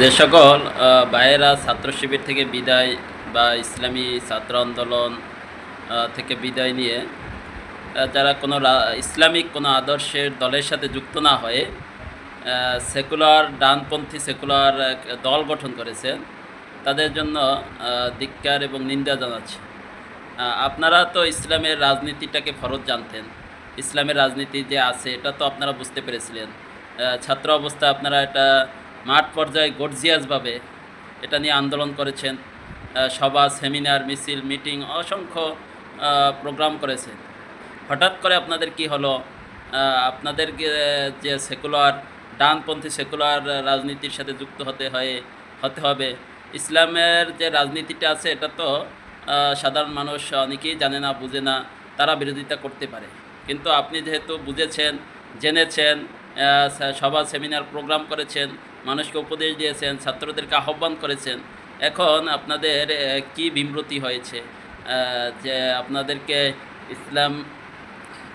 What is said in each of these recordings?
যে সকল ভাইয়েরা ছাত্র শিবির থেকে বিদায় বা ইসলামী ছাত্র আন্দোলন থেকে বিদায় নিয়ে যারা কোনো ইসলামিক কোনো আদর্শের দলের সাথে যুক্ত না হয়ে সেকুলার ডানপন্থী সেকুলার দল গঠন করেছে, তাদের জন্য ধিক্কার এবং নিন্দা জানাচ্ছে। আপনারা তো ইসলামের রাজনীতিটাকে ফরজ জানতেন। ইসলামের রাজনীতি যে আছে, এটা তো আপনারা বুঝতে পেরেছিলেন। ছাত্র অবস্থায় আপনারা এটা মাঠ পর্যায়ে গর্জিয়াসভাবে এটা নিয়ে আন্দোলন করেছেন সভা সেমিনার মিছিল মিটিং অসংখ্য প্রোগ্রাম করেছেন হঠাৎ করে আপনাদের কি হলো? আহ, আপনাদেরকে যে সেকুলার ডানপন্থী সেকুলার রাজনীতির সাথে যুক্ত হতে হয় হতে হবে ইসলামের যে রাজনীতিটা আছে এটা তো সাধারণ মানুষ অনেকেই জানে না বুঝে না তারা বিরোধিতা করতে পারে। কিন্তু আপনি যেহেতু বুঝেছেন জেনেছেন সভা সেমিনার প্রোগ্রাম করেছেন মানুষকে উপদেশ দিয়েছেন, ছাত্রদেরকে আহ্বান করেছেন। এখন আপনাদের কি বিমৃতি হয়েছে? যে আপনাদেরকে ইসলাম,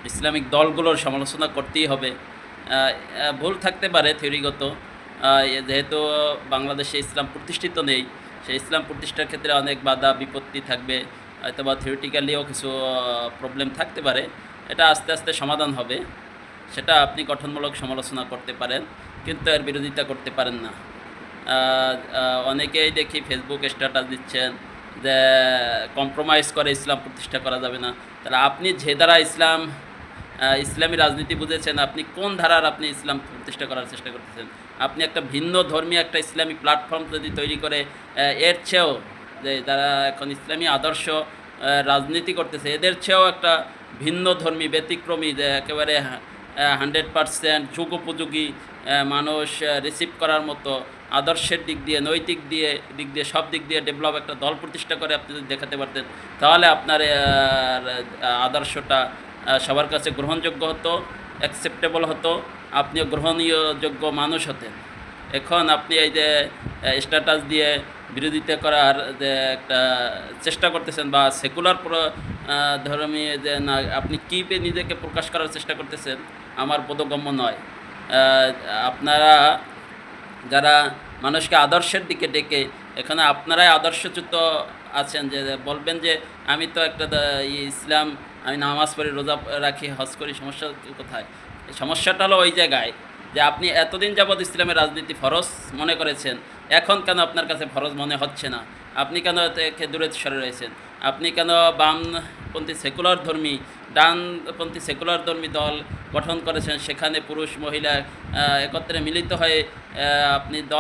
ইসলামিক দলগুলোর সমালোচনা করতেই হবে। ভুল থাকতে পারে থিওরিগত। যেহেতু বাংলাদেশে ইসলাম প্রতিষ্ঠিত নেই, সেই ইসলাম প্রতিষ্ঠার ক্ষেত্রে অনেক বাধা, বিপত্তি থাকবে। হয়তো বা থিওরিটিক্যালিও কিছু প্রবলেম থাকতে পারে। এটা আস্তে আস্তে সমাধান হবে। সেটা আপনি গঠনমূলক সমালোচনা করতে পারেন। কিন্তু এর বিরোধিতা করতে পারেন না। অনেকেই দেখি ফেসবুক স্ট্যাটাস দিচ্ছেন যে কম্প্রোমাইজ করে ইসলাম প্রতিষ্ঠা করা যাবে না। তাহলে আপনি যে দ্বারা ইসলাম ইসলামী রাজনীতি বুঝেছেন, আপনি কোন ধারার আপনি ইসলাম প্রতিষ্ঠা করার চেষ্টা করতেছেন? আপনি একটা ভিন্ন ধর্মীয় একটা ইসলামী প্ল্যাটফর্ম যদি তৈরি করে এর চেয়েও যে যারা এখন ইসলামী আদর্শ রাজনীতি করতেছে, এদের চেয়েও একটা ভিন্ন ধর্মী ব্যতিক্রমী যে একেবারে হান্ড্রেড পারসেন্ট যুগোপযোগী মানুষ রিসিভ করার মতো আদর্শের দিক দিয়ে, নৈতিক দিয়ে, দিক দিয়ে, সব দিক দিয়ে ডেভেলপ একটা দল প্রতিষ্ঠা করে আপনি যদি দেখাতে পারতেন, তাহলে আপনার আদর্শটা সবার কাছে গ্রহণযোগ্য হতো অ্যাকসেপ্টেবল হতো, আপনিও গ্রহণীয় যোগ্য মানুষ হতেন। এখন আপনি এই যে স্ট্যাটাস দিয়ে বিরোধিতা করার, যে, একটা চেষ্টা করতেছেন বা সেকুলার ধর্মী যে, না, আপনি কী নিজেকে প্রকাশ করার চেষ্টা করতেছেন আমার বোধগম্য নয়। আপনারা যারা মানুষকে আদর্শের দিকে ডেকে, এখানে আপনারাই আদর্শচ্যুত আছেন যে, বলবেন যে, আমি তো একটা ইসলাম, আমি নামাজ পড়ি রোজা রাখি, হজ করি, সমস্যা কোথায়? সমস্যাটা হলো ওই জায়গায় যে, আপনি এতদিন যাবৎ ইসলামের রাজনীতি ফরজ মনে করেছেন, এখন কেন আপনার কাছে ফরজ মনে হচ্ছে না? আপনি কেন থেকে দূরে সরে রয়েছেন? আপনি কেন বামপন্থী সেকুলার ধর্মী ডানপন্থী সেকুলার ধর্মী দল গঠন করেছেন। সেখানে পুরুষ, মহিলা একত্রে মিলিত হয়ে আপনি দল